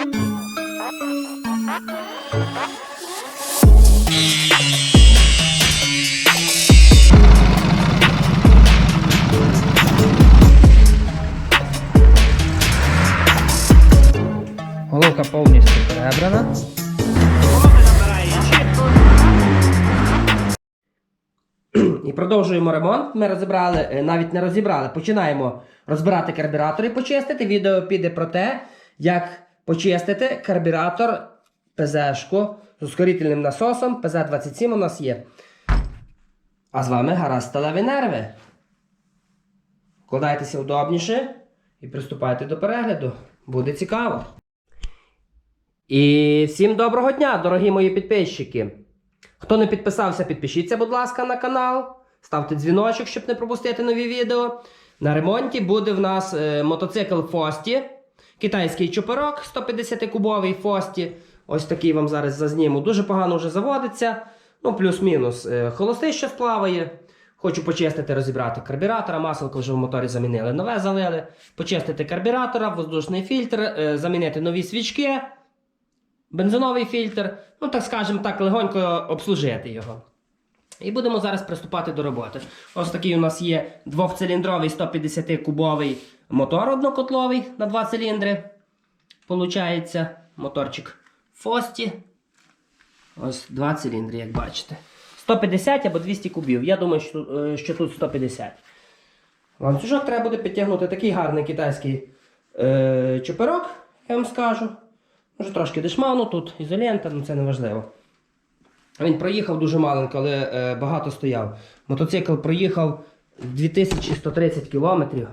Головка повністю перебрана. І продовжуємо ремонт. Ми розібрали, е, навіть не розібрали. Починаємо розбирати карбюратор і почистити. Відео піде про те, як почистити карбюратор ПЗшку з ускорительним насосом. ПЗ-27 у нас є. А з вами гаразд сталеві нерви. Вкладайтеся удобніше і приступайте до перегляду. Буде цікаво. І всім доброго дня, дорогі мої підписчики. Хто не підписався, підпишіться, будь ласка, на канал. Ставте дзвіночок, щоб не пропустити нові відео. На ремонті буде в нас е, мотоцикл Фості. Китайський чоперок 150-кубовий Фості. Ось такий вам зараз зазніму. Дуже погано вже заводиться. Ну, плюс-мінус. Е, холостий ще сплаває. Хочу почистити, розібрати карбюратора. Масло вже в моторі замінили. Нове залили. Почистити карбюратора, воздушний фільтр, е, замінити нові свічки бензиновий фільтр, ну так скажемо так, легонько обслужити його. І будемо зараз приступати до роботи. Ось такий у нас є двохциліндровий 150-кубовий мотор однокотловий на два циліндри. Получається моторчик Фості. Ось два циліндри, як бачите. 150 або 200 кубів. Я думаю, що, е, тут 150. Ланцюжок треба буде підтягнути такий гарний китайський е, чоперок, я вам скажу. Може трошки дешману тут, ізолента, ну це не важливо. Він проїхав дуже маленько, але е, багато стояв. Мотоцикл проїхав 2130 кілометрів.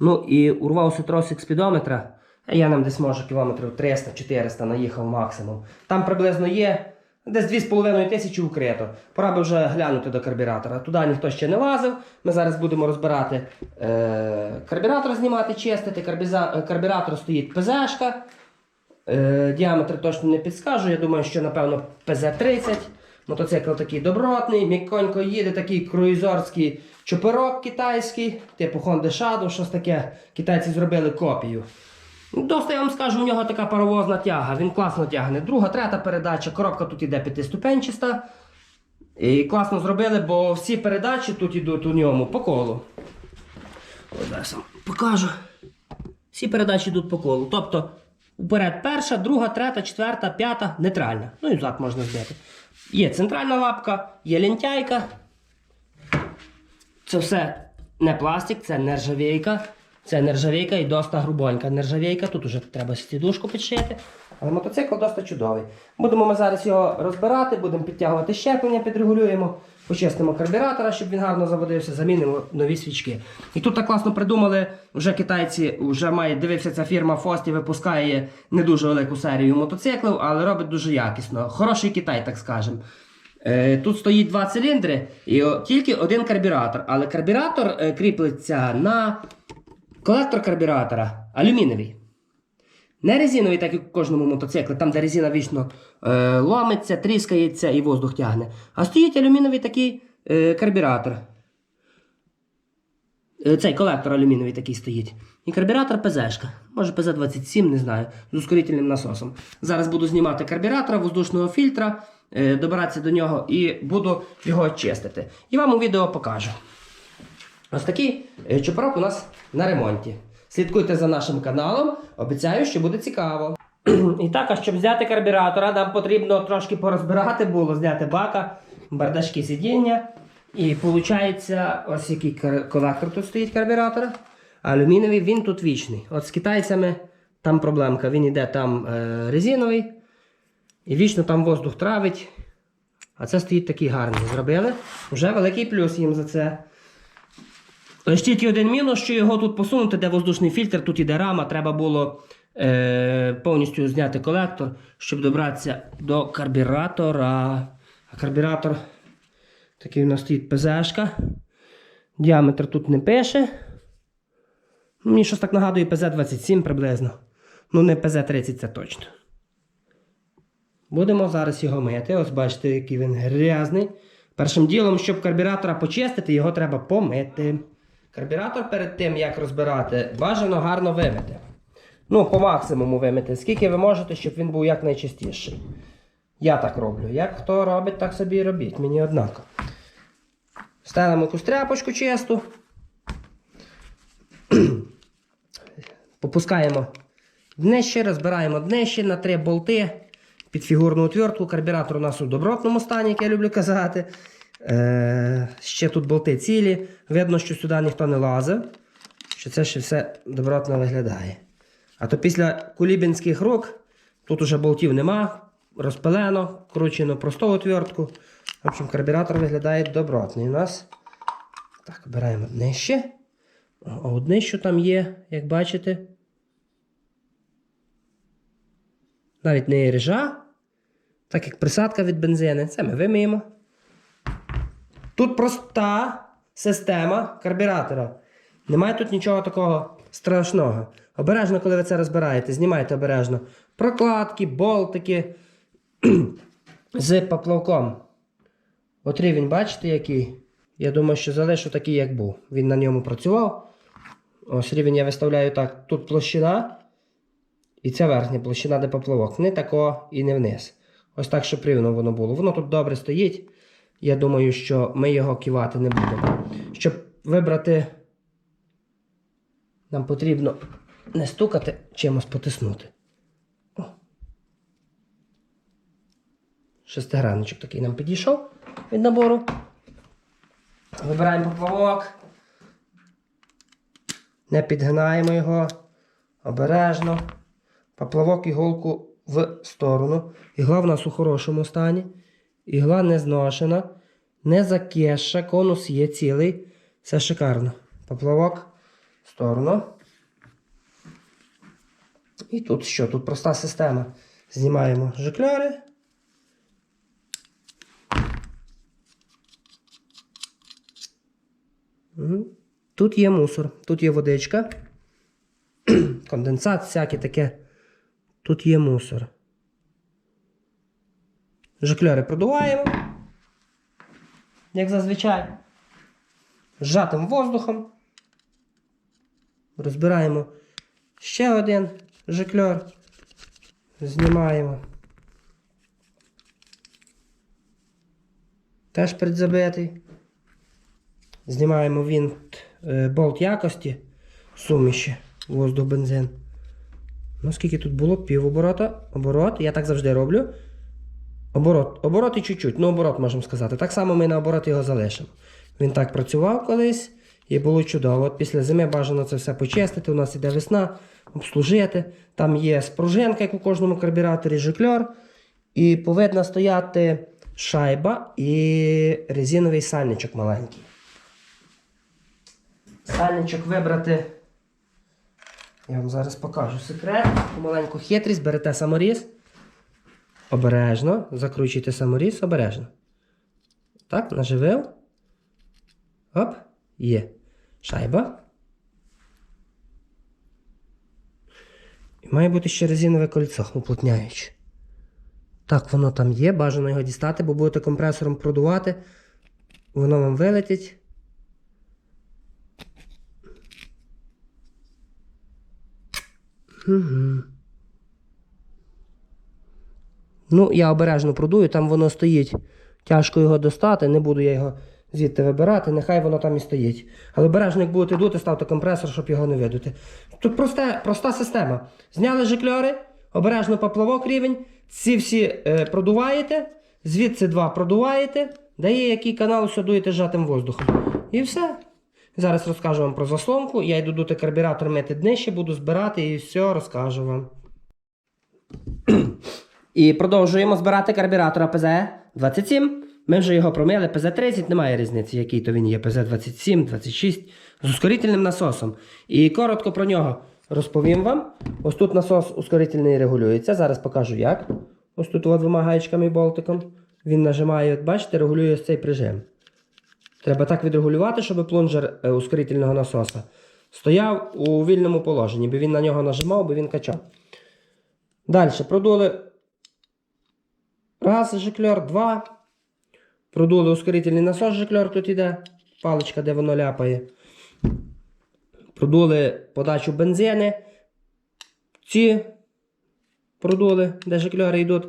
Ну і урвався тросик спідометра. А я нам десь може кілометрів 300-400 наїхав максимум. Там приблизно є десь 2,5 тисячі укрито. Пора би вже глянути до карбюратора. Туди ніхто ще не лазив. Ми зараз будемо розбирати е, карбюратор, знімати, чистити. Карбіза, е, карбюратор стоїть ПЗшка. Е, діаметр точно не підскажу. Я думаю, що напевно ПЗ-30. Мотоцикл такий добротний, м'яконько їде, такий круїзорський чоперок китайський, типу Honda Shadow, щось таке. Китайці зробили копію. Досить я вам скажу, у нього така паровозна тяга, він класно тягне. Друга, третя передача, коробка тут іде п'ятиступенчаста. І класно зробили, бо всі передачі тут йдуть у ньому по колу. Ось зараз вам покажу. Всі передачі йдуть по колу. Тобто вперед перша, друга, третя, четверта, п'ята, нейтральна. Ну і взад можна збити. Є центральна лапка, є лентяйка. Це все не пластик, це нержавійка. Це нержавійка і доста грубонька. Нержавійка, тут уже треба стідушку підшити. Але мотоцикл досить чудовий. Будемо ми зараз його розбирати, будемо підтягувати щеплення, підрегулюємо, почистимо карбюратора, щоб він гарно заводився, замінимо нові свічки. І тут так класно придумали, вже китайці вже має дивився ця фірма Фості, випускає не дуже велику серію мотоциклів, але робить дуже якісно. Хороший Китай, так скажемо. Е, Тут стоїть два циліндри і тільки один карбюратор. Але карбюратор е, кріпиться на колектор карбюратора алюмінієвий. Не резиновий, так як у кожному мотоциклі, там де резина вічно е, ломиться, тріскається і воздух тягне. А стоїть алюмінієвий такий е, карбюратор. Е, Цей колектор алюмінієвий такий стоїть. І карбюратор ПЗшка. Може ПЗ-27, не знаю, з ускорительним насосом. Зараз буду знімати карбюратора, воздушного фільтра, добиратися до нього і буду його чистити. І вам у відео покажу. Ось такий е, чопорок у нас на ремонті. Слідкуйте за нашим каналом, обіцяю, що буде цікаво. І так, а щоб взяти карбюратора, нам потрібно трошки порозбирати було, зняти бака, бардачки сидіння. І виходить, ось який колектор тут стоїть карбюратора. Алюмінієвий, він тут вічний. От з китайцями там проблемка. Він іде там е, резиновий. І вічно там воздух травить. А це стоїть такий гарний. Зробили. Вже великий плюс їм за це. Лише тільки один мінус, що його тут посунути, де воздушний фільтр, тут іде рама, треба було е, повністю зняти колектор, щоб добратися до карбюратора. А карбюратор такий у нас стоїть ПЗшка. Діаметр тут не пише. Мені щось так нагадує ПЗ-27 приблизно. Ну, не ПЗ-30 це точно. Будемо зараз його мити. Ось бачите, який він грязний. Першим ділом, щоб карбюратора почистити, його треба помити. Карбюратор перед тим, як розбирати, бажано гарно вимити. Ну, по максимуму вимити. Скільки ви можете, щоб він був якнайчистіший. Я так роблю. Як хто робить, так собі і робіть. Мені однаково. Ставимо якусь тряпочку чисту. Попускаємо днище, розбираємо днище на три болти під фігурну отвертку. Карбюратор у нас у добротному стані, як я люблю казати. Е, ще тут болти цілі. Видно, що сюди ніхто не лазив, що це ще все добротно виглядає. А то після кулібінських рук тут уже болтів нема, розпилено, кручено просту отвертку. В общем, карбюратор виглядає добротний у нас. Так, обираємо днище. А одне, що там є, як бачите. Навіть не режа, так як присадка від бензини. Це ми вимиємо. Тут проста система карбюратора. Немає тут нічого такого страшного. Обережно, коли ви це розбираєте, знімайте обережно прокладки, болтики з поплавком. От рівень, бачите, який? Я думаю, що залишу такий, як був. Він на ньому працював. Ось рівень я виставляю так. Тут площина. І ця верхня площина, де поплавок. Не тако і не вниз. Ось так, щоб рівно воно було. Воно тут добре стоїть. Я думаю, що ми його кивати не будемо. Щоб вибрати, нам потрібно не стукати, чимось потиснути. О. Шестигранничок такий нам підійшов від набору. Вибираємо поплавок. Не підгинаємо його. Обережно. Поплавок іголку в сторону. Ігла в нас у хорошому стані. Ігла не зношена, не закеша, конус є цілий. Все шикарно. Поплавок в сторону. І тут що? Тут проста система. Знімаємо жикльори. Мгм. Тут є мусор, тут є водичка, конденсат, всяке таке. Тут є мусор. Жикльори продуваємо, як зазвичай. Зжатим воздухом. Розбираємо ще один жикльор. Знімаємо. Теж предзабитий. Знімаємо він е, болт якості суміші воздух бензин. Ну, скільки тут було? Пів оборота. Оборот. Я так завжди роблю. Оборот. Оборот і чуть-чуть. Ну, оборот можемо сказати. Так само ми на оборот його залишимо. Він так працював колись і було чудово. От після зими бажано це все почистити. У нас іде весна, обслужити. Там є спружинка, як у кожному карбюраторі, жикльор. І повинна стояти шайба і резиновий сальничок маленький. Сальничок вибрати. Я вам зараз покажу секрет. Маленьку хитрість, берете саморіз. Обережно. Закручуйте саморіз, обережно. Так, наживив. Оп, є. Шайба. І має бути ще резинове кольцо, уплотняюче. Так, воно там є, бажано його дістати, бо будете компресором продувати. Воно вам вилетить. Ну, я обережно продую, там воно стоїть. Тяжко його достати, не буду я його звідти вибирати, нехай воно там і стоїть. Але обережно, як будете дути, ставте компресор, щоб його не видути. Тут просте, проста система. Зняли жикльори, обережно поплавок рівень, ці всі е, продуваєте, звідси два продуваєте, дає який канал, все дуєте зжатим воздухом. І все. Зараз розкажу вам про заслонку. Я йду дути карбюратор мити днище, буду збирати і все розкажу вам. І продовжуємо збирати карбюратор АПЗ-27. Ми вже його промили, ПЗ-30, немає різниці, який то він є, ПЗ-27, 26 з ускорительним насосом. І коротко про нього розповім вам. Ось тут насос ускорительний регулюється. Зараз покажу як. Ось тут двома гаєчками і болтиком. Він нажимає, бачите, регулює ось цей прижим. Треба так відрегулювати, щоб плунжер е, ускорительного насоса стояв у вільному положенні, бо він на нього нажимав, бо він качав. Далі продули раз жикльор, два. Продули ускорительний насос жикльор тут іде. Паличка, де воно ляпає. Продули подачу бензини. ці продули, де жикльори йдуть.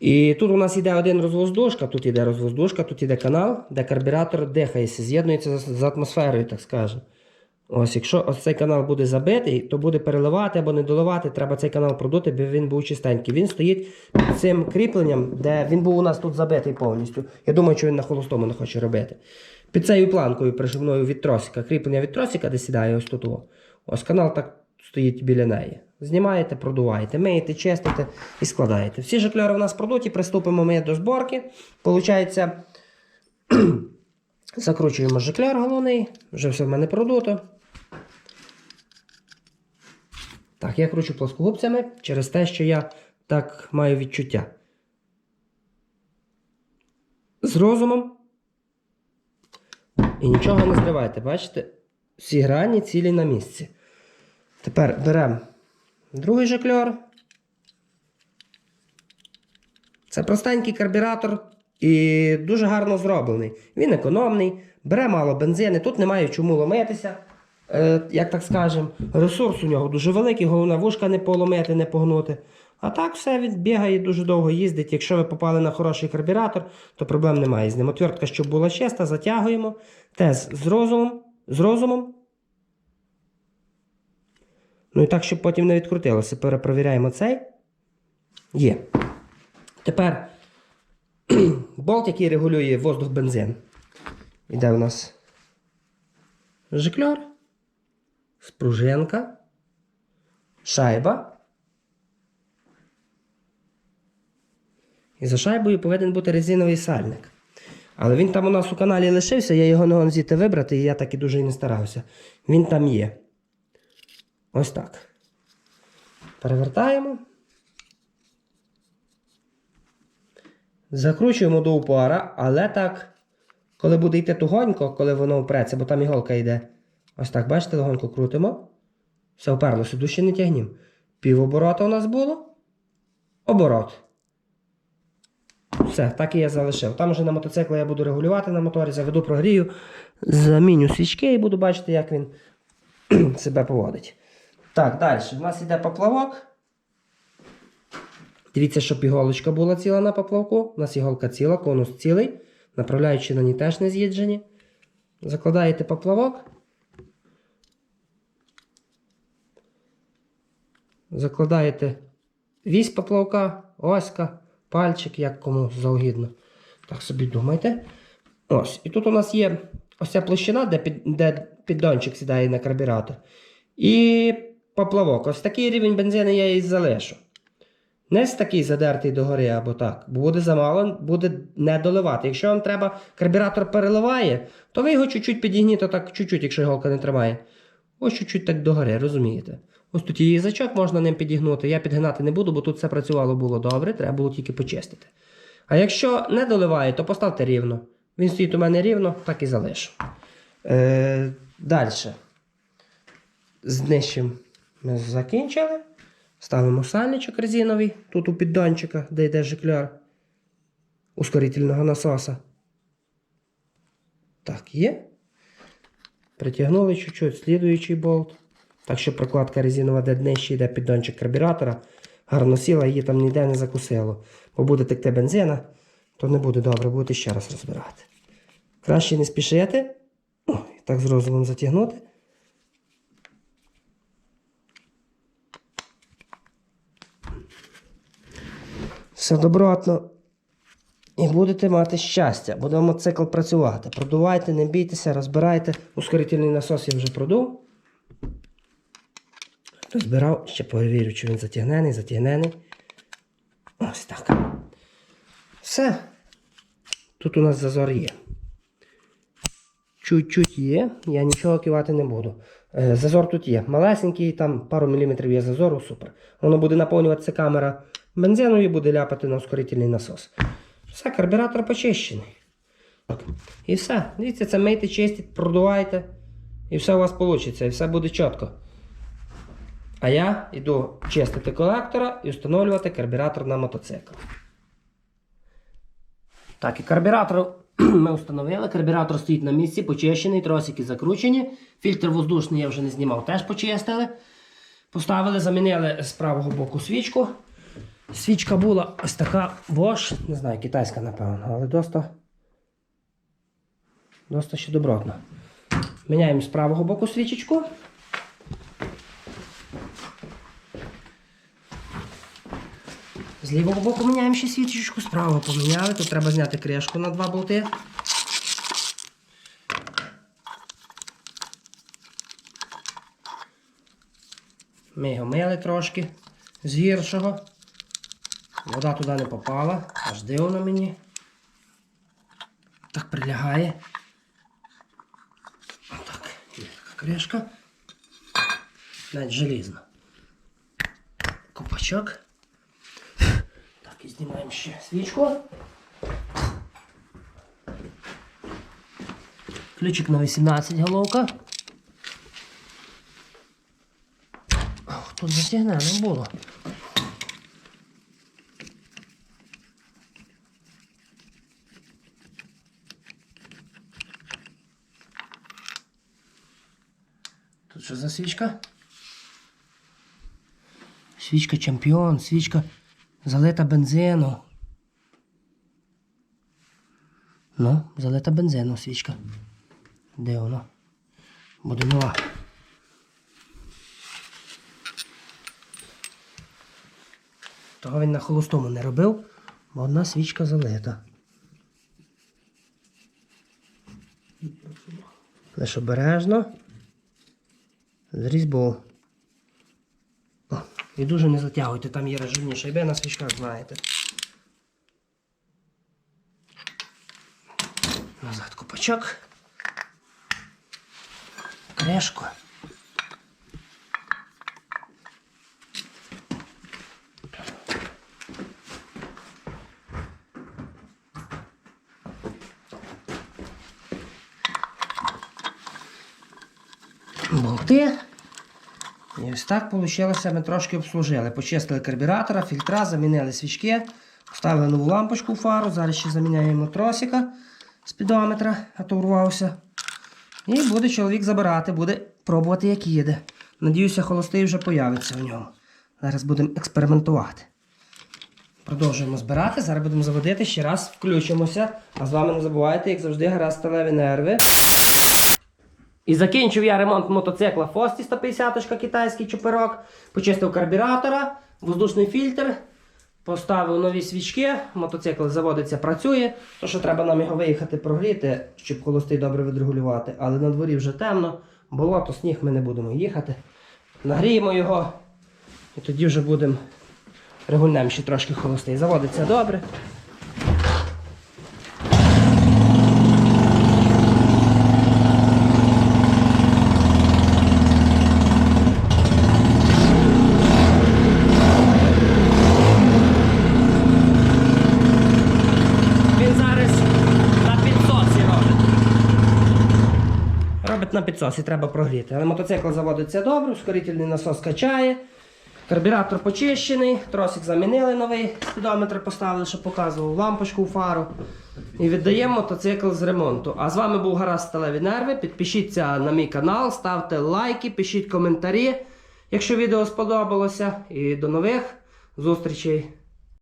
І тут у нас йде один розвоздушка, тут йде розвоздушка, тут йде канал, де карбюратор дихається, з'єднується з, атмосферою, так скажемо. Ось, якщо ось цей канал буде забитий, то буде переливати або не доливати, треба цей канал продути, бо він був чистенький. Він стоїть цим кріпленням, де він був у нас тут забитий повністю. Я думаю, що він на холостому не хоче робити. Під цією планкою приживною від тросика, кріплення від тросика, де сідає ось тут. Ось канал так стоїть біля неї. Знімаєте, продуваєте, миєте, чистите і складаєте. Всі жикльори в нас продуті, приступимо ми до зборки. Получається, закручуємо жикльор головний, вже все в мене продуто. Так, я кручу плоскогубцями через те, що я так маю відчуття. З розумом. І нічого не зривайте, бачите? Всі грані цілі на місці. Тепер беремо другий жикльор. Це простенький карбюратор і дуже гарно зроблений. Він економний, бере мало бензини, тут немає чому ломитися, е, як так скажемо. Ресурс у нього дуже великий, головне вушка не поломити, не погнути. А так все він бігає дуже довго їздить. Якщо ви попали на хороший карбюратор, то проблем немає з ним. Отвертка, щоб була чиста, затягуємо. Тез з розумом. З розумом. Ну і так, щоб потім не відкрутилося. Перепровіряємо цей. Є. Тепер болт, який регулює воздух бензин. Іде у нас жикльор, спружинка, шайба. І за шайбою повинен бути резиновий сальник. Але він там у нас у каналі лишився, я його не можу звідти вибрати, і я так і дуже і не старався. Він там є. Ось так. Перевертаємо. Закручуємо до упора, але так, коли буде йти тугонько, коли воно впреться, бо там іголка йде. Ось так, бачите, легонько крутимо. Все вперлося, душі не тягнім. Півоборота у нас було. Оборот. Все, так і я залишив. Там вже на мотоциклі я буду регулювати на моторі, заведу прогрію, заміню свічки і буду бачити, як він себе поводить. Так, далі. У нас йде поплавок. Дивіться, щоб іголочка була ціла на поплавку. У нас іголка ціла, конус цілий. Направляючи на ній теж не з'їджені. Закладаєте поплавок. Закладаєте вісь поплавка, оська, пальчик, як кому завгідно. Так собі думайте. Ось. І тут у нас є ось ця площина, де, під, де піддончик сідає на карбюратор. І поплавок. Ось такий рівень бензину я і залишу. Не з такий задертий догори або так, бо буде замало, буде не доливати. Якщо вам треба, карбюратор переливає, то ви його чуть-чуть підігніть, так чуть-чуть, якщо іголка не тримає. Ось чуть-чуть так догори, розумієте? Ось тут є язичок, можна ним підігнути. Я підгинати не буду, бо тут все працювало було добре, треба було тільки почистити. А якщо не доливає, то поставте рівно. Він стоїть у мене рівно, так і залишу. Е, Далі. З нижчим ми закінчили. Ставимо сальничок резиновий, тут у піддончика, де йде жикльор ускорительного насоса. Так, є. Притягнули чуть-чуть слідуючий болт. Так що прокладка резинова, де нижче йде піддончик карбюратора, гарно сіла, її там ніде не закусило. Бо буде текти бензина, то не буде добре, будете ще раз розбирати. Краще не спішити. О, так з розумом затягнути. Все добротно. І будете мати щастя. Буде мотоцикл працювати. Продувайте, не бійтеся, розбирайте. Ускорительний насос я вже продув. Розбирав, ще перевірю, чи він затягнений, затягнений. Ось так. Все. Тут у нас зазор є. Чуть-чуть є, я нічого кивати не буду. Е, Зазор тут є. Малесенький, там пару міліметрів є зазору, супер. Воно буде наповнюватися камера бензину і буде ляпати на ускорительний насос. Все, карбюратор почищений. І все. Дивіться, це мийте, чистіть, продувайте. І все у вас вийде, і все буде чітко. А я йду чистити колектора і встановлювати карбюратор на мотоцикл. Так, і карбюратор ми встановили. Карбюратор стоїть на місці, почищений, тросики закручені. Фільтр воздушний я вже не знімав, теж почистили. Поставили, замінили з правого боку свічку. Свічка була ось така Bosch, не знаю, китайська, напевно, але доста, доста ще добротна. Міняємо з правого боку свічечку. З лівого боку міняємо ще свічечку, справа поміняли. Тут треба зняти кришку на два болти. Ми його мили трошки з гіршого. Вода туди не попала, аж дивно мені. Так прилягає. Отак, є така кришка. Навіть желізна. Копачок. Так, і знімаємо ще свічку. Ключик на 18 головка. Тут затягне не було. Свічка? Свічка чемпіон, свічка залита бензину. Ну, залита бензину свічка. Де воно? Буде нова. Того він на холостому не робив, бо одна свічка залита. Лиш обережно. З різьбу. О, і дуже не затягуйте, там є режимні шайби на свічках, знаєте. Назад купачок. Кришку. болти. Ось так вийшло, ми трошки обслужили. Почистили карбюратора, фільтра, замінили свічки, вставили нову лампочку в фару, зараз ще заміняємо тросика спідометра, а то урвався. І буде чоловік забирати, буде пробувати, як їде. Надіюся, холостий вже появиться у ньому. Зараз будемо експериментувати. Продовжуємо збирати, зараз будемо заводити, ще раз включимося. А з вами не забувайте, як завжди, гаразд сталеві нерви. І закінчив я ремонт мотоцикла Фості 150 китайський чоперок. Почистив карбюратора, воздушний фільтр, поставив нові свічки, мотоцикл заводиться, працює. То, що треба нам його виїхати прогріти, щоб холостий добре відрегулювати. Але на дворі вже темно, болото, сніг ми не будемо їхати. Нагріємо його і тоді вже будемо регульнемо ще трошки холостий. Заводиться добре. Він зараз на підсосі робить. Робить на підсосі, треба прогріти. Але мотоцикл заводиться добре, ускорительний насос качає. Карбюратор почищений, тросик замінили новий, спідометр поставили, щоб показував лампочку у фару. І віддаємо мотоцикл з ремонту. А з вами був Гаразд Сталеві Нерви. Підпишіться на мій канал, ставте лайки, пишіть коментарі, якщо відео сподобалося. І до нових зустрічей!